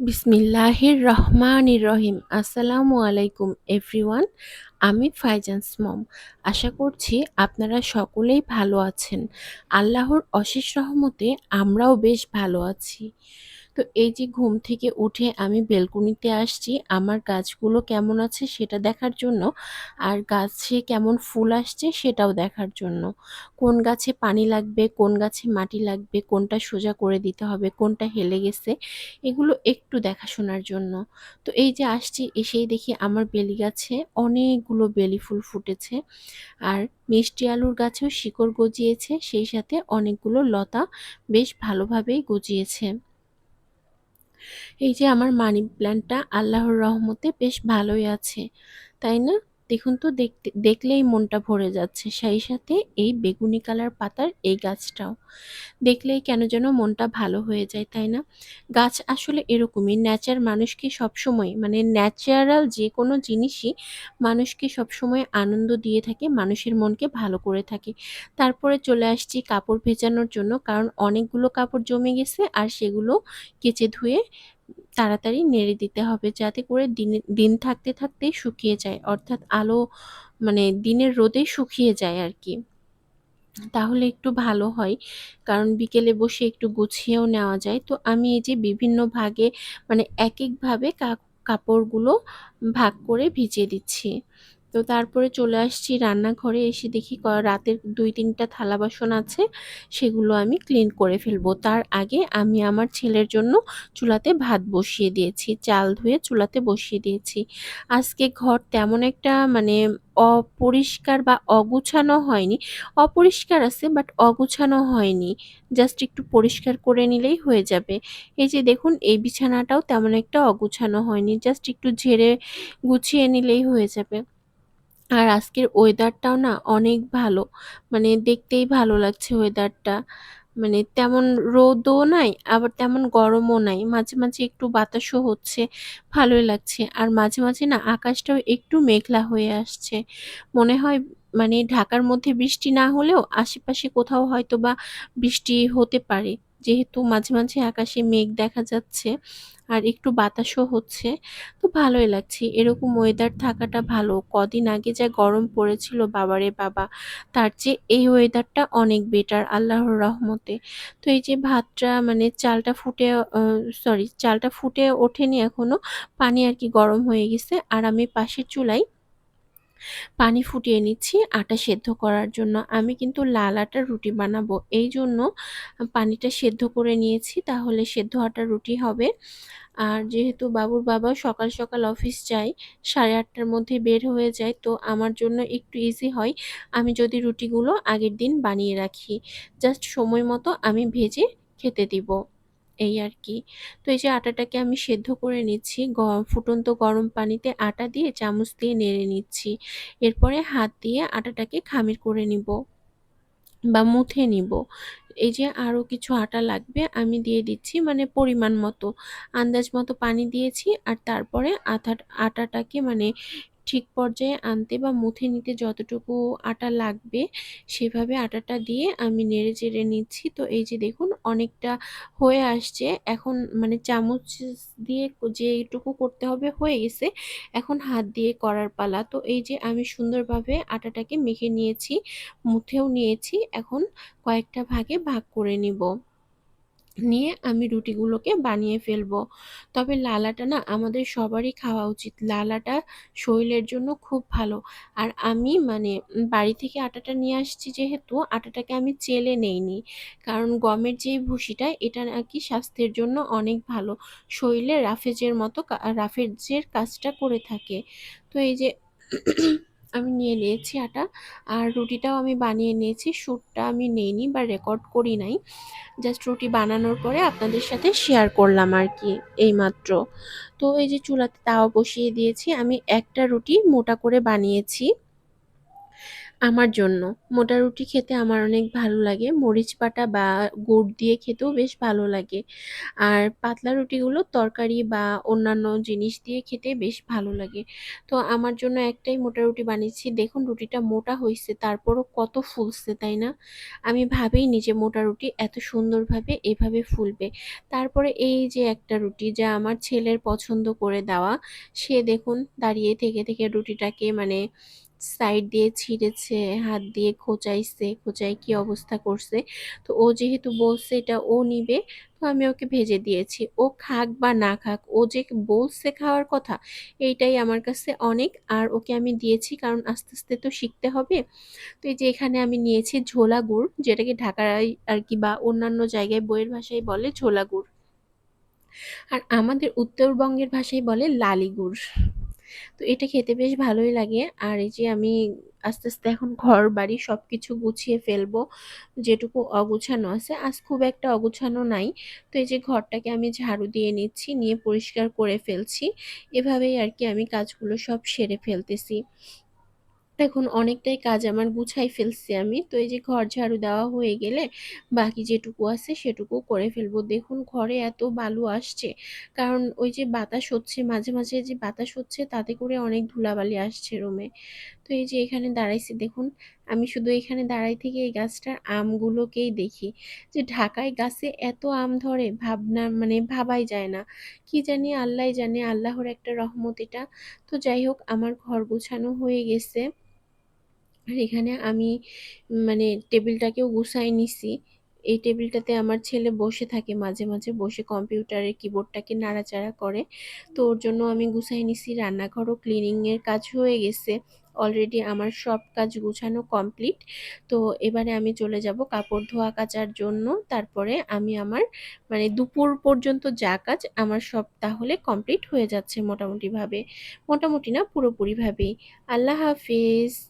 বিসমিল্লাহির রহমানির রহিম আসসালামু আলাইকুম, এভরিওয়ান। আমি ফাইজান্স মম আশা করছি আপনারা সকলেই ভালো আছেন। আল্লাহর অশেষ রহমতে আমরাও বেশ ভালো আছি। তো এই যে ঘুম থেকে উঠে আমি বেলকনিতে আসছি, আমার গাছগুলো কেমন আছে সেটা দেখার জন্য আর গাছে কেমন ফুল আসছে সেটাও দেখার জন্য। কোন গাছে পানি লাগবে, কোন গাছে মাটি লাগবে, কোনটা সোজা করে দিতে হবে, কোনটা হেলে গেছে, এগুলো একটু দেখাশোনার জন্য। তো এই যে আসছি, এসেই দেখি আমার বেলি গাছে অনেকগুলো বেলি ফুল ফুটেছে আর মিষ্টি আলুর গাছেও শিকড় গজিয়েছে, সেই সাথে অনেকগুলো লতা বেশ ভালোভাবেই গজিয়েছে। এই যে আমার মানি প্ল্যান্টটা আল্লাহর রহমতে বেশ ভালোই আছে তাই না? দেখুন তো, দেখতে, দেখলেই মনটা ভরে যাচ্ছে। সেই সাথে এই বেগুনি কালার পাতার এই গাছটাও। দেখলেই কেন যেন মনটা ভালো হয়ে যায়, তাই না? গাছ আসলে এরকমই ন্যাচার মানুষকে সবসময় মানে ন্যাচারাল যে কোনো জিনিসই মানুষকে সবসময় আনন্দ দিয়ে থাকে, মানুষের মনকে ভালো করে থাকে। তারপরে চলে আসছি কাপড় ভেজানোর জন্য, কারণ অনেকগুলো কাপড় জমে গেছে আর সেগুলো কেচে ধুয়ে তাড়াতাড়ি নেড়ে দিতে হবে যাতে করে দিন দিন থাকতে থাকতেই শুকিয়ে যায়। অর্থাৎ আলো মানে দিনের রোদে শুকিয়ে যায় আর কি তাহলে একটু ভালো হয়, কারণ বিকেলে বসে একটু গুছিয়েও নেওয়া যায়। তো আমি এই যে বিভিন্ন ভাগে মানে এক একভাবে কাপড়গুলো ভাগ করে ভিজিয়ে দিচ্ছি। তো তারপরে চলে আসছি রান্নাঘরে, এসে দেখি রাতের দুই তিনটা থালা বাসন আছে, সেগুলো আমি ক্লিন করে ফেলব। তার আগে আমি আমার ছেলের জন্য চুলাতে ভাত বসিয়ে দিয়েছি, চাল ধুয়ে চুলাতে বসিয়ে দিয়েছি। আজকে ঘর তেমন একটা মানে অপরিষ্কার বা অগুছানো হয়নি, অপরিষ্কার আছে বাট অগুছানো হয়নি। জাস্ট একটু পরিষ্কার করে নিলেই হয়ে যাবে। এই যে দেখুন, এই বিছানাটাও তেমন একটা অগুছানো হয়নি জাস্ট একটু ঝেড়ে গুছিয়ে নিলেই হয়ে যাবে। আর আজকের ওয়েদারটাও না অনেক ভালো। মানে দেখতেই ভালো লাগছে ওয়েদারটা মানে তেমন রোদও নাই, আবার তেমন গরমও নাই। মাঝে মাঝে একটু বাতাসও হচ্ছে, ভালোই লাগছে। আর মাঝে মাঝে না আকাশটাও একটু মেঘলা হয়ে আসছে। মনে হয় মানে ঢাকার মধ্যে বৃষ্টি না হলেও আশেপাশে কোথাও হয়তো বা বৃষ্টি হতে পারে। যেহেতু মাঝে মাঝে আকাশে মেঘ দেখা যাচ্ছে আর একটু বাতাসও হচ্ছে, তো ভালোই লাগছে। এরকম ওয়েদার থাকাটা ভালো। কদিন আগে যা গরম পড়েছিল, বাবারে বাবা, তার চেয়ে এই ওয়েদারটা অনেক বেটার আল্লাহর রহমতে। তো এই যে ভাতটা মানে চালটা ফুটে সরি চালটা ফুটে ওঠেনি এখনও, পানি আর কি গরম হয়ে গেছে। আর আমি পাশের চুলায় পানি ফুটিয়ে নিচ্ছি, আটা সেদ্ধ করার জন্য। আমি কিন্তু লাল আটার রুটি বানাবো। এই জন্য পানিটা সেদ্ধ করে নিয়েছি, তাহলে সেদ্ধ আটার রুটি হবে। আর যেহেতু বাবুর বাবা সকাল সকাল অফিস যায়, সাড়ে আটটার মধ্যে বের হয়ে যায়, তো আমার জন্য একটু ইজি হয়। আমি যদি রুটিগুলো আগের দিন বানিয়ে রাখি জাস্ট সময় মতো আমি ভেজে খেতে দিব। এই আর কি। তো এই যে আটাটাকে আমি সেদ্ধ করে নিচ্ছি ফুটন্ত গরম পানিতে আটা দিয়ে চামচ দিয়ে নেড়ে নিচ্ছি। এরপরে হাত দিয়ে আটাটাকে খামির করে নিব বা মুথে নিব। এই যে আরও কিছু আটা লাগবে, আমি দিয়ে দিচ্ছি মানে পরিমাণ মতো। আন্দাজ মতো পানি দিয়েছি আর তারপরে আটা আটাটাকে মানে ঠিক পর্যায়ে আনতে বা মুথে নিতে যতটুকু আটা লাগবে সেভাবে আটাটা দিয়ে আমি নেড়ে চেড়ে নিচ্ছি। তো এই যে দেখুন অনেকটা হয়ে আসছে। এখন মানে চামচ দিয়ে যেটুকু করতে হবে হয়ে গেছে। এখন হাত দিয়ে করার পালা। তো এই যে আমি সুন্দরভাবে আটাটাকে মেখে নিয়েছি, মুথেও নিয়েছি। এখন কয়েকটা ভাগে ভাগ করে নিব। নিয়ে আমি রুটিগুলোকে বানিয়ে ফেলব। তবে লালাটা না আমাদের সবারই খাওয়া উচিত। লালাটা শরীরের জন্য খুব ভালো। আর আমি মানে বাড়ি থেকে আটাটা নিয়ে আসছি যেহেতু, আটাটাকে আমি চেলে নেইনি। কারণ গমের যে ভুসিটা, এটা নাকি স্বাস্থ্যের জন্য অনেক ভালো। শরীরে রাফেজের মতো রাফেজের কাজটা করে থাকে। তো এই যে আমি নিয়ে নিয়েছি আটা। আর রুটিটাও আমি বানিয়ে নিয়েছি, শ্যুটটা আমি নেইনি বা রেকর্ড করি নাই। জাস্ট রুটি বানানোর পরে আপনাদের সাথে শেয়ার করলাম আর কি এইমাত্র। তো এই যে চুলাতে তাওয়া বসিয়ে দিয়েছি, আমি একটা রুটি মোটা করে বানিয়েছি। আমার জন্য। মোটা রুটি খেতে আমার অনেক ভালো লাগে। মরিচ বাটা বা গুড় দিয়ে খেতেও বেশ ভালো লাগে। আর পাতলা রুটিগুলো তরকারি বা অন্যান্য জিনিস দিয়ে খেতে বেশ ভালো লাগে। তো আমার জন্য একটাই মোটা রুটি বানিয়েছি। দেখুন রুটিটা মোটা হয়েছে তারপরও কত ফুলছে, তাই না? আমি ভাবিনি যে মোটা রুটি এত সুন্দরভাবে এভাবে ফুলবে। তারপরে এই যে একটা রুটি যা আমার ছেলের পছন্দ করে দেওয়া, সে দেখুন দাঁড়িয়ে থেকে থেকে রুটিটাকে মানে সাইড দিয়ে ছিঁড়েছে, হাত দিয়ে খোঁচাইছে খোঁচাই কি অবস্থা করছে। তো ও যেহেতু বলছে এটা ও নিবে, তো আমি ওকে ভেজে দিয়েছি। ও খাক বা না খাক, ও যে বলছে খাওয়ার কথা, এইটাই আমার কাছে অনেক। আর ওকে আমি দিয়েছি কারণ আস্তে আস্তে তো শিখতে হবে। তো এই যে এখানে আমি নিয়েছি ঝোলা গুড়, যেটাকে ঢাকায় আর কি বা অন্যান্য জায়গায় বইয়ের ভাষায় বলে ঝোলা গুড়। আর আমাদের উত্তরবঙ্গের ভাষায় বলে লালি গুড়। তো এটা খেতে বেশ ভালোই লাগে। আর এই যে আমি আস্তে আস্তে এখন ঘর, বাড়ি সব কিছু গুছিয়ে ফেলব, যেটুকু অগুছানো আছে। আজ খুব একটা অগুছানো নাই। তো এই যে ঘরটাকে আমি ঝাড়ু দিয়ে নিচ্ছি, নিয়ে পরিষ্কার করে ফেলছি। এভাবেই আর কি আমি কাজগুলো সব সেরে ফেলতেছি। দেখুন, অনেকটাই কাজ আমার গুছাই ফেলছি আমি। তো এই যে ঘর ঝাড়ু দেওয়া হয়ে গেলে বাকি যেটুকু আছে সেটুকু করে ফেলব। দেখুন, ঘরে এত বালু আসছে, কারণ ওই যে বাতাস হচ্ছে, মাঝে মাঝে যে বাতাস হচ্ছে তাতে করে অনেক ধুলাবালি আসছে রুমে তো এই যে এখানে দাঁড়াইছি, দেখুন, আমি শুধু এখানে দাঁড়াই থেকে এই গাছটার আমগুলোকেই দেখি। যে ঢাকায় গাছে এত আম ধরে, ভাবনা মানে ভাবাই যায় না। কি জানি আল্লাহ জানে, আল্লাহর একটা রহমত এটা। তো যাই হোক, আমার ঘর গোছানো হয়ে গেছে। আর এখানে আমি মানে টেবিলটাকেও গুছাই নিছি। এই টেবিলটাতে আমার ছেলে বসে থাকে মাঝে মাঝে, বসে কম্পিউটারের কিবোর্ডটাকে নাড়াচাড়া করে। তো ওর জন্য আমি গুছাই নিছি, রান্নাঘরও ক্লিনিংয়ের কাজ হয়ে গেছে। অলরেডি আমার সব কাজ গুছানো কমপ্লিট। তো এবারে আমি চলে যাব কাপড় ধোয়া কাচার জন্য। তারপরে আমি আমার মানে দুপুর পর্যন্ত যা কাজ আমার সব তাহলে কমপ্লিট হয়ে যাচ্ছে মোটামুটিভাবে। মোটামুটি না, পুরোপুরিভাবেই। আল্লাহ হাফিজ।